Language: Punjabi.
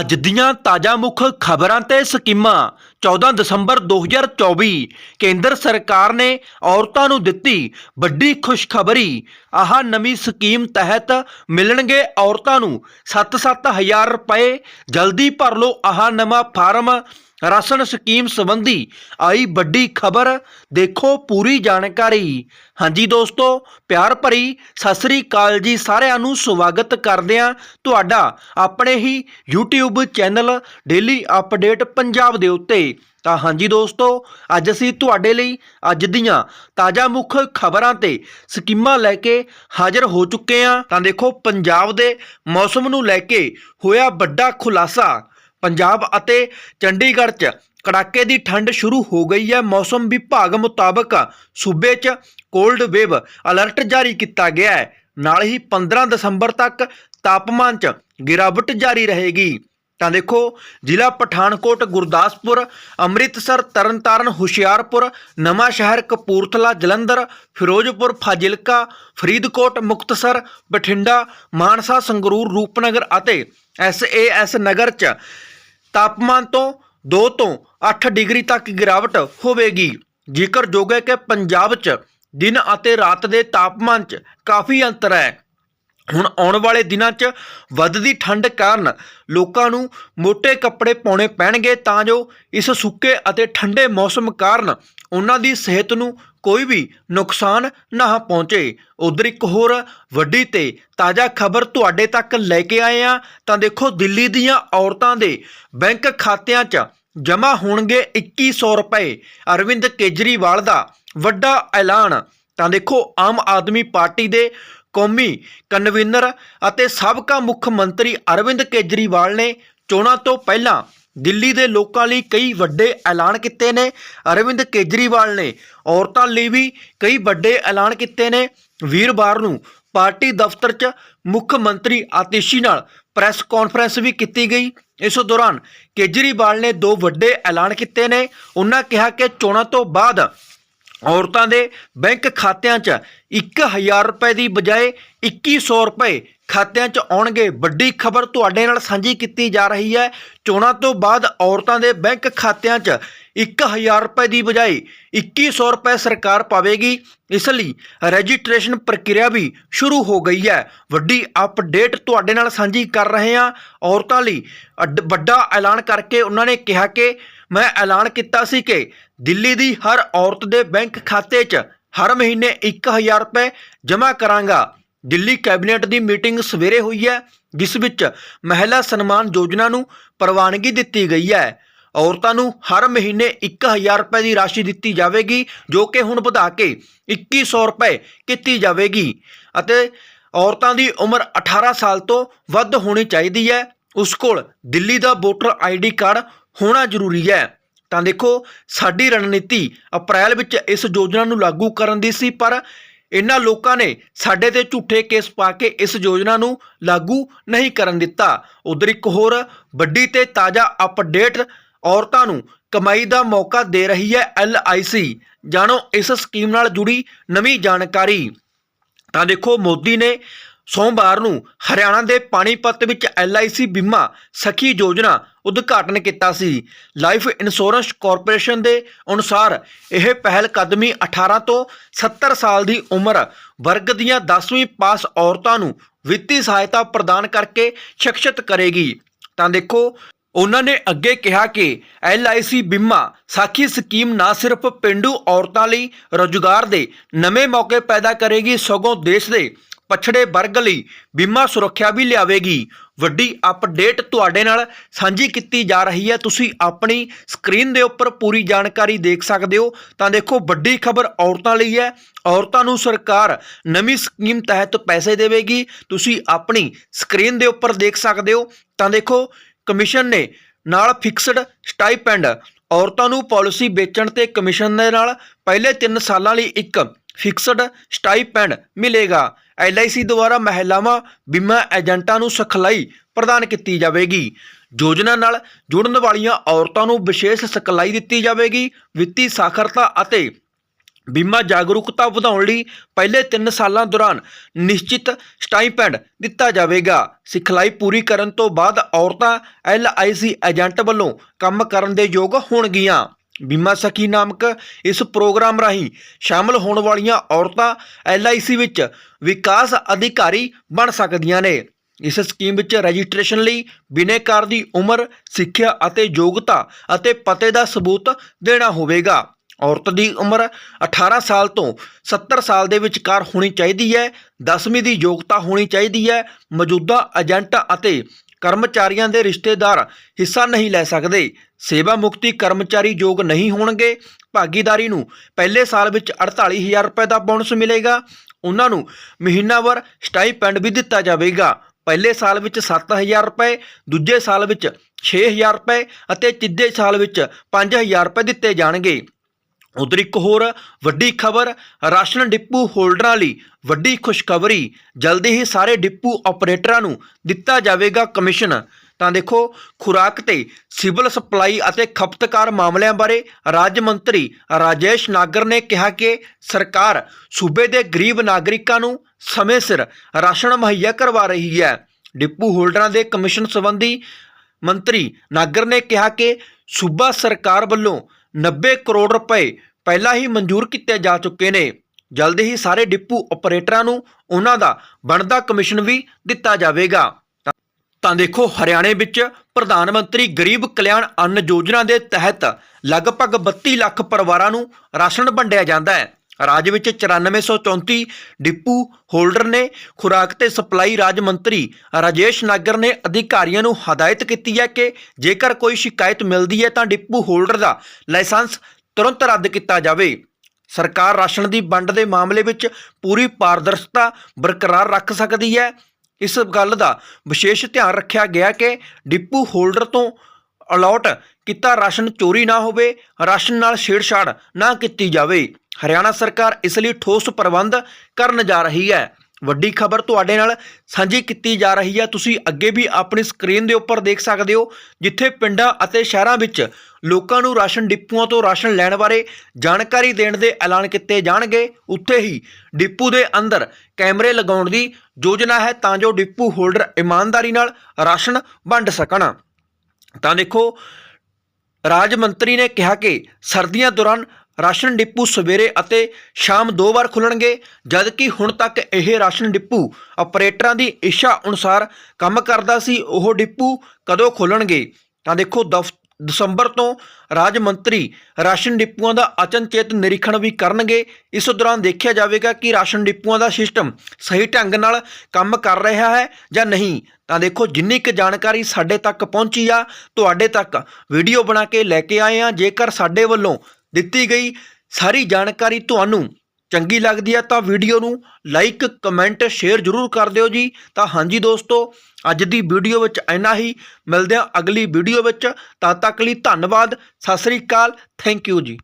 ਅੱਜ ਦੀਆਂ ਤਾਜ਼ਾ ਮੁੱਖ ਖਬਰਾਂ ਤੇ ਸਕੀਮਾਂ। 14 ਦਸੰਬਰ 2024 ਕੇਂਦਰ ਸਰਕਾਰ ਨੇ ਔਰਤਾਂ ਨੂੰ ਦਿੱਤੀ ਵੱਡੀ ਖੁਸ਼ਖਬਰੀ। ਆਹ ਨਵੀਂ ਸਕੀਮ ਤਹਿਤ ਮਿਲਣਗੇ ਔਰਤਾਂ ਨੂੰ 7-7 ਹਜ਼ਾਰ ਰੁਪਏ। ਜਲਦੀ ਭਰ ਲਓ ਆਹ ਨਵਾਂ ਫਾਰਮ। ਰਾਸ਼ਨ ਸਕੀਮ ਸੰਬੰਧੀ ਆਈ ਵੱਡੀ ਖਬਰ। ਦੇਖੋ ਪੂਰੀ ਜਾਣਕਾਰੀ। ਹਾਂਜੀ ਦੋਸਤੋ, ਪਿਆਰ ਭਰੀ ਸਤਿ ਸ੍ਰੀ ਅਕਾਲ ਜੀ ਸਾਰਿਆਂ ਨੂੰ ਸਵਾਗਤ ਕਰਦੇ ਹਾਂ ਤੁਹਾਡਾ ਆਪਣੇ ਹੀ YouTube channel daily update Punjab ਦੇ ਉੱਤੇ। ਤਾਂ ਹਾਂਜੀ ਦੋਸਤੋ, ਅੱਜ ਅਸੀਂ ਤੁਹਾਡੇ ਲਈ ਅੱਜ ਦੀਆਂ ਤਾਜ਼ਾ ਮੁੱਖ ਖਬਰਾਂ ਤੇ ਸਕੀਮਾਂ ਲੈ ਕੇ ਹਾਜ਼ਰ ਹੋ ਚੁੱਕੇ ਹਾਂ। ਤਾਂ ਦੇਖੋ, ਪੰਜਾਬ ਦੇ ਮੌਸਮ ਨੂੰ ਲੈ ਕੇ ਹੋਇਆ ਵੱਡਾ ਖੁਲਾਸਾ। ਪੰਜਾਬ ਅਤੇ ਚੰਡੀਗੜ੍ਹ 'ਚ ਕੜਾਕੇ ਦੀ ਠੰਡ ਸ਼ੁਰੂ ਹੋ ਗਈ ਹੈ। ਮੌਸਮ ਵਿਭਾਗ ਮੁਤਾਬਕ ਸੂਬੇ 'ਚ ਕੋਲਡ ਵੇਵ ਅਲਰਟ ਜਾਰੀ ਕੀਤਾ ਗਿਆ ਹੈ। ਨਾਲ ਹੀ 15 ਦਸੰਬਰ ਤੱਕ ਤਾਪਮਾਨ 'ਚ ਗਿਰਾਵਟ ਜਾਰੀ ਰਹੇਗੀ। ਤਾਂ ਦੇਖੋ, ਜ਼ਿਲ੍ਹਾ ਪਠਾਨਕੋਟ, ਗੁਰਦਾਸਪੁਰ, ਅੰਮ੍ਰਿਤਸਰ, ਤਰਨਤਾਰਨ, ਹੁਸ਼ਿਆਰਪੁਰ, ਨਵਾਂ ਸ਼ਹਿਰ ਕਪੂਰਥਲਾ, ਜਲੰਧਰ, ਫਿਰੋਜ਼ਪੁਰ, ਫਾਜ਼ਿਲਕਾ, ਫਰੀਦਕੋਟ, ਮੁਕਤਸਰ, ਬਠਿੰਡਾ, ਮਾਨਸਾ, ਸੰਗਰੂਰ, ਰੂਪਨਗਰ ਅਤੇ ਐਸਏਐਸ ਨਗਰ 'ਚ ਤਾਪਮਾਨ ਤੋਂ 2 ਤੋਂ 8 ਡਿਗਰੀ ਤੱਕ ਗਿਰਾਵਟ ਹੋਵੇਗੀ। ਜ਼ਿਕਰਯੋਗ ਹੈ ਕਿ ਪੰਜਾਬ 'ਚ ਦਿਨ ਅਤੇ ਰਾਤ ਦੇ ਤਾਪਮਾਨ 'ਚ ਕਾਫੀ ਅੰਤਰ ਹੈ। ਹੁਣ ਆਉਣ ਵਾਲੇ ਦਿਨਾਂ 'ਚ ਵੱਧਦੀ ਠੰਡ ਕਾਰਨ ਲੋਕਾਂ ਨੂੰ ਮੋٹے ਕੱਪੜੇ ਪਾਉਣੇ ਪੈਣਗੇ ਤਾਂ ਜੋ ਇਸ ਸੁੱਕੇ ਅਤੇ ਠੰਡੇ ਮੌਸਮ ਕਾਰਨ ਉਹਨਾਂ ਦੀ ਸਿਹਤ ਨੂੰ ਕੋਈ ਵੀ ਨੁਕਸਾਨ ਨਾ ਪਹੁੰਚੇ। ਉਧਰ ਇੱਕ ਹੋਰ ਵੱਡੀ ਤੇ ਤਾਜ਼ਾ ਖਬਰ ਤੁਹਾਡੇ ਤੱਕ ਲੈ ਕੇ ਆਏ ਆ ਤਾਂ ਦੇਖੋ, ਦਿੱਲੀ ਦੀਆਂ ਔਰਤਾਂ ਦੇ ਬੈਂਕ ਖਾਤਿਆਂ 'ਚ ਜਮ੍ਹਾਂ ਹੋਣਗੇ 2100 ਰੁਪਏ। ਅਰਵਿੰਦ ਕੇਜਰੀਵਾਲ ਦਾ ਵੱਡਾ ਐਲਾਨ। ਤਾਂ ਦੇਖੋ, ਆਮ ਆਦਮੀ ਪਾਰਟੀ ਦੇ ਕੌਮੀ ਕਨਵੀਨਰ ਅਤੇ ਸਾਬਕਾ ਮੁੱਖ ਮੰਤਰੀ ਅਰਵਿੰਦ ਕੇਜਰੀਵਾਲ ਨੇ ਚੋਣਾਂ ਤੋਂ ਪਹਿਲਾਂ ਦਿੱਲੀ ਦੇ ਲੋਕਾਂ ਲਈ ਕਈ ਵੱਡੇ ਐਲਾਨ ਕੀਤੇ ਨੇ। ਅਰਵਿੰਦ ਕੇਜਰੀਵਾਲ ਨੇ ਔਰਤਾਂ ਲਈ ਵੀ ਕਈ ਵੱਡੇ ਐਲਾਨ ਕੀਤੇ ਨੇ। ਵੀਰਵਾਰ ਨੂੰ ਪਾਰਟੀ ਦਫ਼ਤਰ 'ਚ ਮੁੱਖ ਮੰਤਰੀ ਆਤਿਸ਼ੀ ਨਾਲ ਪ੍ਰੈਸ ਕਾਨਫਰੰਸ ਵੀ ਕੀਤੀ ਗਈ। ਇਸ ਦੌਰਾਨ ਕੇਜਰੀਵਾਲ ਨੇ ਦੋ ਵੱਡੇ ਐਲਾਨ ਕੀਤੇ ਨੇ। ਉਹਨਾਂ ਕਿਹਾ ਕਿ ਚੋਣਾਂ ਤੋਂ ਬਾਅਦ ਔਰਤਾਂ ਦੇ ਬੈਂਕ ਖਾਤਿਆਂ 'ਚ 1000 ਰੁਪਏ ਦੀ ਬਜਾਏ 2100 ਰੁਪਏ ਖਾਤਿਆਂ 'ਚ ਆਉਣਗੇ। ਵੱਡੀ ਖਬਰ ਤੁਹਾਡੇ ਨਾਲ ਸਾਂਝੀ ਕੀਤੀ ਜਾ ਰਹੀ ਹੈ। ਚੋਣਾਂ ਤੋਂ ਬਾਅਦ ਔਰਤਾਂ ਦੇ ਬੈਂਕ ਖਾਤਿਆਂ 'ਚ 1000 ਰੁਪਏ ਦੀ ਬਜਾਏ 2100 ਰੁਪਏ ਸਰਕਾਰ ਪਾਵੇਗੀ। ਇਸ ਲਈ ਰਜਿਸਟ੍ਰੇਸ਼ਨ ਪ੍ਰਕਿਰਿਆ ਵੀ ਸ਼ੁਰੂ ਹੋ ਗਈ ਹੈ। ਵੱਡੀ ਅਪਡੇਟ ਤੁਹਾਡੇ ਨਾਲ ਸਾਂਝੀ ਕਰ ਰਹੇ ਹਾਂ। ਔਰਤਾਂ ਲਈ ਅੱਡ- ਵੱਡਾ ਐਲਾਨ ਕਰਕੇ ਉਹਨਾਂ ਨੇ ਕਿਹਾ ਕਿ ਮੈਂ ਐਲਾਨ ਕੀਤਾ ਸੀ ਕਿ ਦਿੱਲੀ ਦੀ ਹਰ ਔਰਤ ਦੇ ਬੈਂਕ ਖਾਤੇ 'ਚ ਹਰ ਮਹੀਨੇ 1000 ਰੁਪਏ ਜਮ੍ਹਾਂ ਕਰਾਂਗਾ। ਦਿੱਲੀ ਕੈਬਨਿਟ ਦੀ ਮੀਟਿੰਗ ਸਵੇਰੇ ਹੋਈ ਹੈ, ਜਿਸ ਵਿੱਚ ਮਹਿਲਾ ਸਨਮਾਨ ਯੋਜਨਾ ਨੂੰ ਪ੍ਰਵਾਨਗੀ ਦਿੱਤੀ ਗਈ ਹੈ। ਔਰਤਾਂ ਨੂੰ ਹਰ ਮਹੀਨੇ 1000 ਰੁਪਏ ਦੀ ਰਾਸ਼ੀ ਦਿੱਤੀ ਜਾਵੇਗੀ, ਜੋ ਕਿ ਹੁਣ ਵਧਾ ਕੇ 2100 ਰੁਪਏ ਕੀਤੀ ਜਾਵੇਗੀ ਅਤੇ ਔਰਤਾਂ ਦੀ ਉਮਰ 18 ਸਾਲ ਤੋਂ ਵੱਧ ਹੋਣੀ ਚਾਹੀਦੀ ਹੈ। ਉਸ ਕੋਲ ਦਿੱਲੀ ਦਾ ਵੋਟਰ ਆਈਡੀ ਕਾਰਡ ਹੋਣਾ ਜ਼ਰੂਰੀ ਹੈ। ਤਾਂ ਦੇਖੋ, ਸਾਡੀ ਰਣਨੀਤੀ ਅਪ੍ਰੈਲ ਵਿੱਚ ਇਸ ਯੋਜਨਾ ਨੂੰ ਲਾਗੂ ਕਰਨ ਦੀ ਸੀ, ਪਰ ਇਹਨਾਂ ਲੋਕਾਂ ਨੇ ਸਾਡੇ ਤੇ ਝੂਠੇ ਕੇਸ ਪਾ ਕੇ ਇਸ ਯੋਜਨਾ ਨੂੰ ਲਾਗੂ ਨਹੀਂ ਕਰਨ ਦਿੱਤਾ। ਉਧਰ ਇੱਕ ਹੋਰ, ਵੱਡੀ ਤੇ ਤਾਜ਼ਾ ਅਪਡੇਟ ਔਰਤਾਂ ਨੂੰ ਕਮਾਈ ਦਾ ਮੌਕਾ ਦੇ ਰਹੀ ਹੈ ਐਲਆਈਸੀ ਜਾਣੋ, ਇਸ ਸਕੀਮ ਨਾਲ ਜੁੜੀ ਨਵੀਂ ਜਾਣਕਾਰੀ। ਤਾਂ ਦੇਖੋ, ਮੋਦੀ ਨੇ ਸੋਮਵਾਰ ਨੂੰ ਹਰਿਆਣਾ ਦੇ ਪਾਣੀਪਤ ਵਿੱਚ LIC ਬੀਮਾ ਸਖੀ ਯੋਜਨਾ ਉਦਘਾਟਨ ਕੀਤਾ ਸੀ। ਲਾਈਫ ਇੰਸ਼ੋਰੈਂਸ ਕਾਰਪੋਰੇਸ਼ਨ ਦੇ ਅਨੁਸਾਰ ਇਹ ਪਹਿਲ ਕਦਮੀ 18 ਤੋਂ 70 ਸਾਲ ਦੀ ਉਮਰ ਵਰਗ ਦੀਆਂ 10ਵੀਂ ਪਾਸ ਔਰਤਾਂ ਨੂੰ ਵਿੱਤੀ ਸਹਾਇਤਾ ਪ੍ਰਦਾਨ ਕਰਕੇ ਸ਼ਿਕਸ਼ਿਤ ਕਰੇਗੀ। ਤਾਂ ਦੇਖੋ, ਉਹਨਾਂ ਨੇ ਅੱਗੇ ਕਿਹਾ ਕਿ LIC ਬੀਮਾ ਸਾਖੀ ਸਕੀਮ ਨਾ ਸਿਰਫ ਪਿੰਡੂ ਔਰਤਾਂ ਲਈ ਰੋਜ਼ਗਾਰ ਦੇ ਨਵੇਂ ਮੌਕੇ ਪੈਦਾ ਕਰੇਗੀ, ਸਗੋਂ ਦੇਸ਼ ਦੇ ਪਛੜੇ ਵਰਗ ਲਈ ਬੀਮਾ ਸੁਰੱਖਿਆ ਵੀ ਲਿਆਵੇਗੀ। ਵੱਡੀ ਅਪਡੇਟ ਤੁਹਾਡੇ ਨਾਲ ਸਾਂਝੀ ਕੀਤੀ ਜਾ ਰਹੀ ਹੈ। ਤੁਸੀਂ ਆਪਣੀ ਸਕਰੀਨ ਦੇ ਉੱਪਰ ਪੂਰੀ ਜਾਣਕਾਰੀ ਦੇਖ ਸਕਦੇ ਹੋ। ਤਾਂ ਦੇਖੋ, ਵੱਡੀ ਖਬਰ ਔਰਤਾਂ ਲਈ ਹੈ। ਔਰਤਾਂ ਨੂੰ ਸਰਕਾਰ ਨਵੀਂ ਸਕੀਮ ਤਹਿਤ ਪੈਸੇ ਦੇਵੇਗੀ। ਤੁਸੀਂ ਆਪਣੀ ਸਕਰੀਨ ਦੇ ਉੱਪਰ ਦੇਖ ਸਕਦੇ ਹੋ। ਤਾਂ ਦੇਖੋ, ਕਮਿਸ਼ਨ ਨੇ ਨਾਲ ਫਿਕਸਡ ਸਟਾਈਪੈਂਡ ਔਰਤਾਂ ਨੂੰ ਪਾਲਿਸੀ ਵੇਚਣ ਤੇ ਕਮਿਸ਼ਨ ਦੇ ਨਾਲ ਪਹਿਲੇ 3 ਸਾਲਾਂ ਲਈ ਇੱਕ ਫਿਕਸਡ ਸਟਾਈਪੈਂਡ ਮਿਲੇਗਾ। LIC ਦੁਆਰਾ ਮਹਿਲਾਵਾਂ, ਬੀਮਾ ਏਜੰਟਾਂ ਨੂੰ ਸਿਖਲਾਈ ਪ੍ਰਦਾਨ ਕੀਤੀ ਜਾਵੇਗੀ। ਯੋਜਨਾ ਨਾਲ ਜੁੜਨ ਵਾਲੀਆਂ ਔਰਤਾਂ ਨੂੰ ਵਿਸ਼ੇਸ਼ ਸਿਖਲਾਈ ਦਿੱਤੀ ਜਾਵੇਗੀ। ਵਿੱਤੀ ਸਾਖਰਤਾ ਅਤੇ ਬੀਮਾ ਜਾਗਰੂਕਤਾ ਵਧਾਉਣ ਲਈ ਪਹਿਲੇ 3 ਸਾਲਾਂ ਦੌਰਾਨ ਨਿਸ਼ਚਿਤ ਸਟਾਈਪੈਂਡ ਦਿੱਤਾ ਜਾਵੇਗਾ। ਸਿਖਲਾਈ ਪੂਰੀ ਕਰਨ ਤੋਂ ਬਾਅਦ ਔਰਤਾਂ ਐਲਆਈਸੀ ਏਜੰਟ ਵੱਲੋਂ ਕੰਮ ਕਰਨ ਦੇ ਯੋਗ ਹੋਣਗੀਆਂ। ਬੀਮਾ ਸਖੀ ਨਾਮਕ ਇਸ ਪ੍ਰੋਗਰਾਮ ਰਾਹੀਂ ਸ਼ਾਮਲ ਹੋਣ ਵਾਲੀਆਂ ਔਰਤਾਂ ਐਲਆਈਸੀ ਵਿੱਚ ਵਿਕਾਸ ਅਧਿਕਾਰੀ ਬਣ ਸਕਦੀਆਂ ਨੇ। ਇਸ ਸਕੀਮ ਵਿੱਚ ਰਜਿਸਟ੍ਰੇਸ਼ਨ ਲਈ ਬਿਨੇਕਾਰ ਦੀ ਉਮਰ, ਸਿੱਖਿਆ ਅਤੇ ਯੋਗਤਾ ਅਤੇ ਪਤੇ ਦਾ ਸਬੂਤ ਦੇਣਾ ਹੋਵੇਗਾ। ਔਰਤ ਦੀ ਉਮਰ 18 ਸਾਲ ਤੋਂ 70 ਸਾਲ ਦੇ ਵਿਚਕਾਰ ਹੋਣੀ ਚਾਹੀਦੀ ਹੈ। 10ਵੀਂ ਦੀ ਯੋਗਤਾ ਹੋਣੀ ਚਾਹੀਦੀ ਹੈ। ਮੌਜੂਦਾ ਏਜੰਟ ਅਤੇ ਕਰਮਚਾਰੀਆਂ ਦੇ ਰਿਸ਼ਤੇਦਾਰ ਹਿੱਸਾ ਨਹੀਂ ਲੈ ਸਕਦੇ। ਸੇਵਾ ਮੁਕਤੀ ਕਰਮਚਾਰੀ ਯੋਗ ਨਹੀਂ ਹੋਣਗੇ। ਭਾਗੀਦਾਰੀ ਨੂੰ ਪਹਿਲੇ ਸਾਲ ਵਿੱਚ 48000 ਰੁਪਏ ਦਾ ਬੋਨਸ ਮਿਲੇਗਾ। ਉਹਨਾਂ ਨੂੰ ਮਹੀਨਾਵਾਰ ਸਟਾਈਪੈਂਡ ਵੀ ਦਿੱਤਾ ਜਾਵੇਗਾ। ਪਹਿਲੇ ਸਾਲ ਵਿੱਚ 7000 ਰੁਪਏ, ਦੂਜੇ ਸਾਲ ਵਿੱਚ 6000 ਰੁਪਏ ਅਤੇ ਤੀਜੇ ਸਾਲ ਵਿੱਚ 5000 ਰੁਪਏ ਦਿੱਤੇ ਜਾਣਗੇ। ਉਧਰ ਇੱਕ ਹੋਰ ਵੱਡੀ ਖਬਰ, ਰਾਸ਼ਨ ਡਿਪੂ ਹੋਲਡਰਾਂ ਲਈ ਵੱਡੀ ਖੁਸ਼ਖਬਰੀ। ਜਲਦੀ ਹੀ ਸਾਰੇ ਡਿਪੂ ਆਪਰੇਟਰਾਂ ਨੂੰ ਦਿੱਤਾ ਜਾਵੇਗਾ ਕਮਿਸ਼ਨ। ਤਾਂ ਦੇਖੋ, ਖੁਰਾਕ ਤੇ ਸਿਵਲ ਸਪਲਾਈ ਅਤੇ ਖਪਤਕਾਰ ਮਾਮਲਿਆਂ ਬਾਰੇ ਰਾਜ ਮੰਤਰੀ ਰਾਜੇਸ਼ ਨਾਗਰ ਨੇ ਕਿਹਾ ਕਿ ਸਰਕਾਰ ਸੂਬੇ ਦੇ ਗਰੀਬ ਨਾਗਰਿਕਾਂ ਨੂੰ ਸਮੇਂ ਸਿਰ ਰਾਸ਼ਨ ਮੁਹੱਈਆ ਕਰਵਾ ਰਹੀ ਹੈ। ਡਿਪੂ ਹੋਲਡਰਾਂ ਦੇ ਕਮਿਸ਼ਨ ਸੰਬੰਧੀ ਮੰਤਰੀ ਨਾਗਰ ਨੇ ਕਿਹਾ ਕਿ ਸੂਬਾ ਸਰਕਾਰ ਵੱਲੋਂ 90 ਕਰੋੜ ਰੁਪਏ ਪਹਿਲਾਂ ਹੀ ਮਨਜ਼ੂਰ ਕੀਤੇ ਜਾ ਚੁੱਕੇ ਨੇ। ਜਲਦ ਹੀ ਸਾਰੇ ਡਿਪੂ ਆਪਰੇਟਰਾਂ ਨੂੰ ਉਹਨਾਂ ਦਾ ਬਣਦਾ ਕਮਿਸ਼ਨ ਵੀ ਦਿੱਤਾ ਜਾਵੇਗਾ। ਤਾਂ- ਤਾਂ ਦੇਖੋ, ਹਰਿਆਣੇ ਵਿੱਚ ਪ੍ਰਧਾਨ ਮੰਤਰੀ ਗਰੀਬ ਕਲਿਆਣ ਅੰਨ ਯੋਜਨਾ ਦੇ ਤਹਿਤ ਲਗਭਗ 32 ਲੱਖ ਪਰਿਵਾਰਾਂ ਨੂੰ ਰਾਸ਼ਨ ਵੰਡਿਆ ਜਾਂਦਾ ਹੈ। ਰਾਜ ਵਿੱਚ 9434 ਡਿਪੂ ਹੋਲਡਰ ਨੇ ਖੁਰਾਕ ਤੇ ਸਪਲਾਈ ਰਾਜ ਮੰਤਰੀ ਰਾਜੇਸ਼ ਨਾਗਰ ਨੇ ਅਧਿਕਾਰੀਆਂ ਨੂੰ ਹਦਾਇਤ ਕੀਤੀ ਹੈ ਕਿ ਜੇਕਰ ਕੋਈ ਸ਼ਿਕਾਇਤ ਮਿਲਦੀ ਹੈ ਤਾਂ ਡਿਪੂ ਹੋਲਡਰ ਦਾ ਲਾਇਸੈਂਸ ਤੁਰੰਤ ਰੱਦ ਕੀਤਾ ਜਾਵੇ। ਸਰਕਾਰ ਰਾਸ਼ਨ ਦੀ ਵੰਡ ਦੇ ਮਾਮਲੇ ਵਿੱਚ ਪੂਰੀ ਪਾਰਦਰਸ਼ਤਾ ਬਰਕਰਾਰ ਰੱਖ ਸਕਦੀ ਹੈ। ਇਸ ਗੱਲ ਦਾ ਵਿਸ਼ੇਸ਼ ਧਿਆਨ ਰੱਖਿਆ ਗਿਆ ਕਿ ਡਿਪੂ ਹੋਲਡਰ ਤੋਂ ਅਲਾਟ ਕੀਤਾ ਰਾਸ਼ਨ ਚੋਰੀ ਨਾ ਹੋਵੇ, ਰਾਸ਼ਨ ਨਾਲ ਛੇੜਛਾੜ ਨਾ ਕੀਤੀ ਜਾਵੇ। ਹਰਿਆਣਾ ਸਰਕਾਰ ਇਸ ਲਈ ਠੋਸ ਪ੍ਰਬੰਧ ਕਰਨ ਜਾ ਰਹੀ ਹੈ। ਵੱਡੀ ਖਬਰ ਤੁਹਾਡੇ ਨਾਲ ਸਾਂਝੀ ਕੀਤੀ ਜਾ ਰਹੀ ਹੈ। ਤੁਸੀਂ ਅੱਗੇ ਵੀ ਆਪਣੀ ਸਕਰੀਨ ਦੇ ਉੱਪਰ ਦੇਖ ਸਕਦੇ ਹੋ, ਜਿੱਥੇ ਪਿੰਡਾਂ ਅਤੇ ਸ਼ਹਿਰਾਂ ਵਿੱਚ ਲੋਕਾਂ ਨੂੰ ਰਾਸ਼ਨ ਡਿਪੂਆਂ ਤੋਂ ਰਾਸ਼ਨ ਲੈਣ ਬਾਰੇ ਜਾਣਕਾਰੀ ਦੇਣ ਦੇ ਐਲਾਨ ਕੀਤੇ ਜਾਣਗੇ। ਉੱਥੇ ਹੀ ਡਿਪੂ ਦੇ ਅੰਦਰ ਕੈਮਰੇ ਲਗਾਉਣ ਦੀ ਯੋਜਨਾ ਹੈ ਤਾਂ ਜੋ ਡਿਪੂ ਹੋਲਡਰ ਇਮਾਨਦਾਰੀ ਨਾਲ ਰਾਸ਼ਨ ਵੰਡ ਸਕਣ। ਤਾਂ ਦੇਖੋ, ਰਾਜ ਮੰਤਰੀ ਨੇ ਕਿਹਾ ਕਿ ਸਰਦੀਆਂ ਦੌਰਾਨ ਰਾਸ਼ਨ ਡਿਪੂ ਸਵੇਰੇ ਅਤੇ ਸ਼ਾਮ ਦੋ ਵਾਰ ਖੁੱਲਣਗੇ, ਜਦਕਿ ਹੁਣ ਤੱਕ ਇਹ ਰਾਸ਼ਨ ਡਿਪੂ ਆਪਰੇਟਰਾਂ ਦੀ ਇੱਛਾ ਅਨੁਸਾਰ ਕੰਮ ਕਰਦਾ ਸੀ, ਉਹ ਡਿਪੂ ਕਦੋਂ ਖੁੱਲਣਗੇ? ਤਾਂ ਦੇਖੋ, ਦਫ- ਦਸੰਬਰ ਤੋਂ ਰਾਜ ਮੰਤਰੀ ਰਾਸ਼ਨ ਡਿਪੂਆਂ ਦਾ ਅਚਨਚੇਤ ਨਿਰੀਖਣ ਵੀ ਕਰਨਗੇ। ਇਸ ਦੌਰਾਨ ਦੇਖਿਆ ਜਾਵੇਗਾ ਕਿ ਰਾਸ਼ਨ ਡਿਪੂਆਂ ਦਾ ਸਿਸਟਮ ਸਹੀ ਢੰਗ ਨਾਲ ਕੰਮ ਕਰ ਰਿਹਾ ਹੈ ਜਾਂ ਨਹੀਂ। ਤਾਂ ਦੇਖੋ, ਜਿੰਨੀ ਕੁ ਜਾਣਕਾਰੀ ਸਾਡੇ ਤੱਕ ਪਹੁੰਚੀ ਆ, ਤੁਹਾਡੇ ਤੱਕ ਵੀਡੀਓ ਬਣਾ ਕੇ ਲੈ ਕੇ ਆਏ ਆ। ਜੇਕਰ ਸਾਡੇ ਵੱਲੋਂ ਦਿੱਤੀ ਗਈ। ਸਾਰੀ ਜਾਣਕਾਰੀ ਤੁਹਾਨੂੰ ਚੰਗੀ ਲੱਗਦੀ ਹੈ ਤਾਂ ਵੀਡੀਓ ਨੂੰ ਲਾਈਕ ਕਮੈਂਟ ਸ਼ੇਅਰ ਜ਼ਰੂਰ ਕਰ ਦਿਓ ਜੀ। ਤਾਂ ਹਾਂਜੀ ਦੋਸਤੋ, ਅੱਜ ਦੀ ਵੀਡੀਓ ਵਿੱਚ ਇੰਨਾ ਹੀ। ਮਿਲਦੇ ਹਾਂ ਅਗਲੀ ਵੀਡੀਓ ਵਿੱਚ। ਤਦ ਤੱਕ ਲਈ ਧੰਨਵਾਦ। ਸਤਿ ਸ੍ਰੀ ਅਕਾਲ। ਥੈਂਕ ਯੂ ਜੀ।